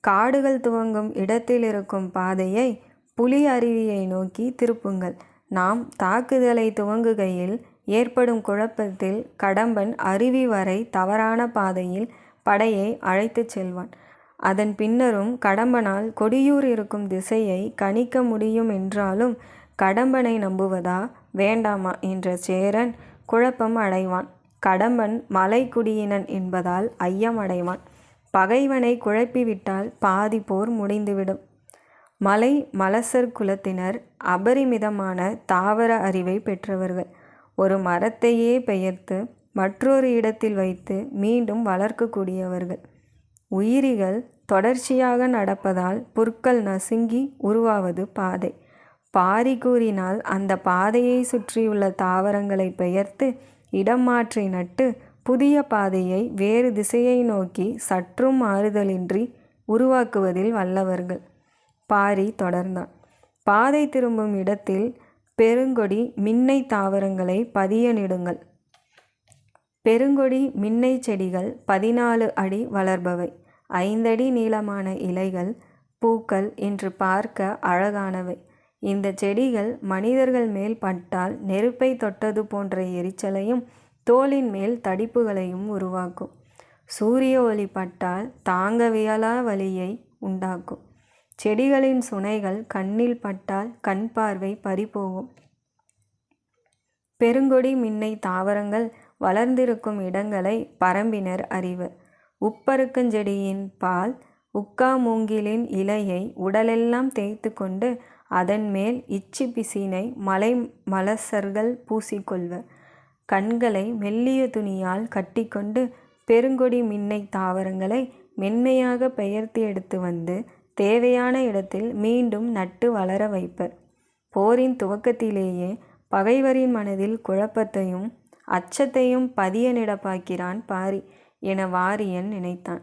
காடுகள் துவங்கும் இடத்தில் இருக்கும் பாதையை புலி அருவியை நோக்கி திருப்புங்கள். நாம் தாக்குதலை துவங்குகையில் ஏற்படும் குழப்பத்தில் கடம்பன் அருவி வரை தவறான பாதையில் படையை அழைத்துச் செல்வான். அதன் பின்னரும் கடம்பனால் கொடியூர் இருக்கும் திசையை கணிக்க முடியும் என்றாலும் கடம்பனை நம்புவதா வேண்டாமா என்ற சேரன் குழப்பம் அடைவான். கடம்பன் மலைக்குடியினன் என்பதால் ஐயம் அடைவான் பகைவனை குழப்பிவிட்டால் பாதி போர் முடிந்துவிடும். மலை மலசர் குலத்தினர் அபரிமிதமான தாவர அறிவை பெற்றவர்கள். ஒரு மரத்தையே பெயர்த்து மற்றொரு இடத்தில் வைத்து மீண்டும் வளர்க்கக்கூடியவர்கள் உயிரிகள் தொடர்ச்சியாக நடப்பதால் புற்கள் நசுங்கி உருவாவது பாதை. பாரி கூறினால் அந்த பாதையை சுற்றியுள்ள தாவரங்களை பெயர்த்து இடம் மாற்றி நட்டு புதிய பாதையை வேறு திசையை நோக்கி சற்றும் ஆறுதலின்றி உருவாக்குவதில் வல்லவர்கள். பாரி தொடர்ந்தான். பாதை திரும்பும் இடத்தில் பெருங்கொடி மின்னை தாவரங்களை பதியனிடுங்கள். பெருங்கொடி மின்னை செடிகள் பதினாலு அடி வளர்பவை. ஐந்தடி நீளமான இலைகள் பூக்கள் என்று பார்க்க அழகானவை. இந்த செடிகள் மனிதர்கள் மேல் பட்டால் நெருப்பை தொட்டது போன்ற எரிச்சலையும் தோலின் மேல் தடிப்புகளையும் உருவாக்கும். சூரிய ஒளி பட்டால் தாங்கவியலா வலியை உண்டாக்கும். செடிகளின் சுனைகள் கண்ணில் பட்டால் கண் பார்வை பறிபோகும். பெருங்கொடி மின்னை தாவரங்கள் வளர்ந்திருக்கும் இடங்களை பரம்பினர் அறிவர் உப்பருக்கஞ்செடியின் பால் உக்கா மூங்கிலின் இலையை உடலெல்லாம் தேய்த்து கொண்டு அதன் மேல் இச்சி பிசினை மலை மலசர்கள் பூசிக்கொள்வர். கண்களை மெல்லிய துணியால் கட்டிக்கொண்டு பெருங்கொடி மின்னை தாவரங்களை மென்மையாக பெயர்த்து எடுத்து வந்து தேவையான இடத்தில் மீண்டும் நட்டு வளர வைப்பர். போரின் துவக்கத்திலேயே பகைவரின் மனதில் குழப்பத்தையும் அச்சத்தையும் பதிய நிடப்பாக்கிறான் பாரி என வாரியன் நினைத்தான்.